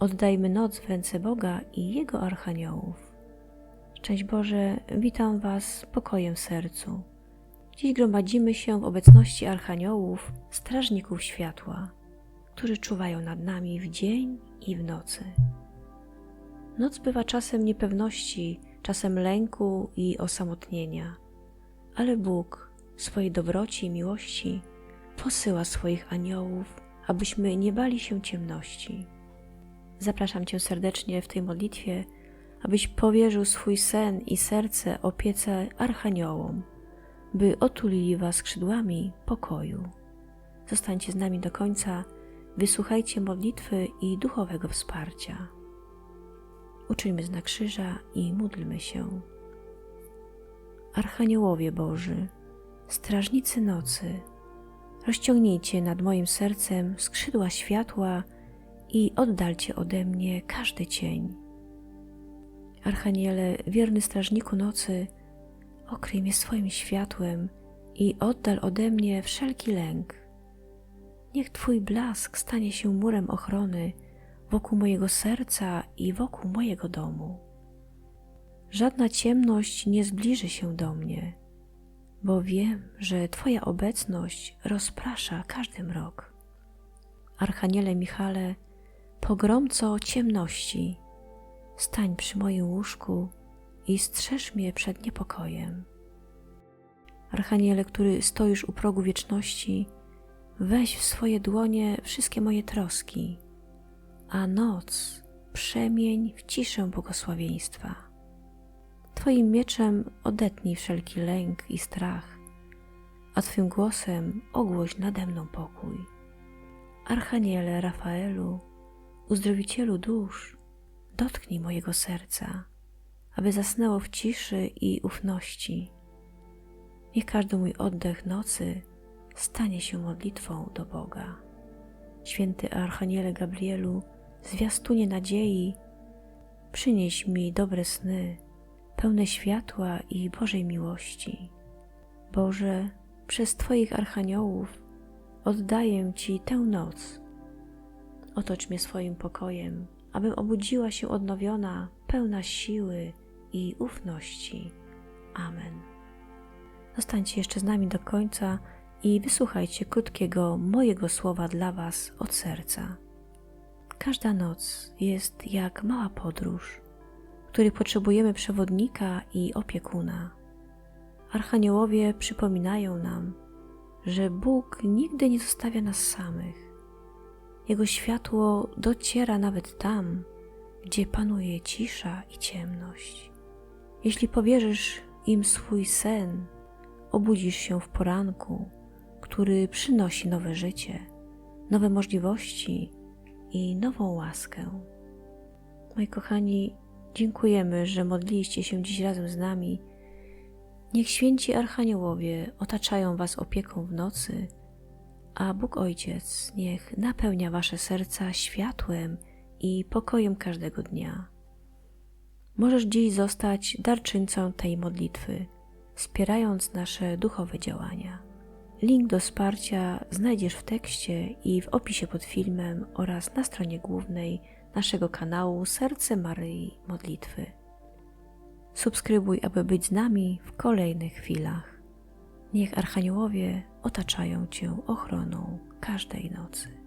Oddajmy noc w ręce Boga i Jego archaniołów. Szczęść Boże, witam Was pokojem w sercu. Dziś gromadzimy się w obecności archaniołów, strażników światła, którzy czuwają nad nami w dzień i w nocy. Noc bywa czasem niepewności, czasem lęku i osamotnienia, ale Bóg swojej dobroci i miłości posyła swoich aniołów, abyśmy nie bali się ciemności. Zapraszam Cię serdecznie w tej modlitwie, abyś powierzył swój sen i serce opiece archaniołom, by otulili Was skrzydłami pokoju. Zostańcie z nami do końca, wysłuchajcie modlitwy i duchowego wsparcia. Uczyńmy znak krzyża i módlmy się. Archaniołowie Boży, strażnicy nocy, rozciągnijcie nad moim sercem skrzydła światła i oddalcie ode mnie każdy cień. Archaniele, wierny strażniku nocy, okryj mnie swoim światłem i oddal ode mnie wszelki lęk. Niech Twój blask stanie się murem ochrony wokół mojego serca i wokół mojego domu. Żadna ciemność nie zbliży się do mnie, bo wiem, że Twoja obecność rozprasza każdy mrok. Archaniele Michale, pogromco ciemności, stań przy moim łóżku i strzeż mnie przed niepokojem. Archaniele, który stoisz u progu wieczności, weź w swoje dłonie wszystkie moje troski, a noc przemień w ciszę błogosławieństwa. Twoim mieczem odetnij wszelki lęk i strach, a Twym głosem ogłoś nade mną pokój. Archaniele Rafaelu, uzdrowicielu dusz, dotknij mojego serca, aby zasnęło w ciszy i ufności. Niech każdy mój oddech nocy stanie się modlitwą do Boga. Święty Archaniele Gabrielu, zwiastunie nadziei, przynieś mi dobre sny, pełne światła i Bożej miłości. Boże, przez Twoich archaniołów oddaję Ci tę noc. Otocz mnie swoim pokojem, abym obudziła się odnowiona, pełna siły i ufności. Amen. Zostańcie jeszcze z nami do końca i wysłuchajcie krótkiego mojego słowa dla Was od serca. Każda noc jest jak mała podróż, w której potrzebujemy przewodnika i opiekuna. Archaniołowie przypominają nam, że Bóg nigdy nie zostawia nas samych. Jego światło dociera nawet tam, gdzie panuje cisza i ciemność. Jeśli powierzysz im swój sen, obudzisz się w poranku, który przynosi nowe życie, nowe możliwości i nową łaskę. Moi kochani, dziękujemy, że modliliście się dziś razem z nami. Niech święci archaniołowie otaczają Was opieką w nocy, a Bóg Ojciec niech napełnia Wasze serca światłem i pokojem każdego dnia. Możesz dziś zostać darczyńcą tej modlitwy, wspierając nasze duchowe działania. Link do wsparcia znajdziesz w tekście i w opisie pod filmem oraz na stronie głównej naszego kanału Serce Maryi Modlitwy. Subskrybuj, aby być z nami w kolejnych chwilach. Niech archaniołowie otaczają Cię ochroną każdej nocy.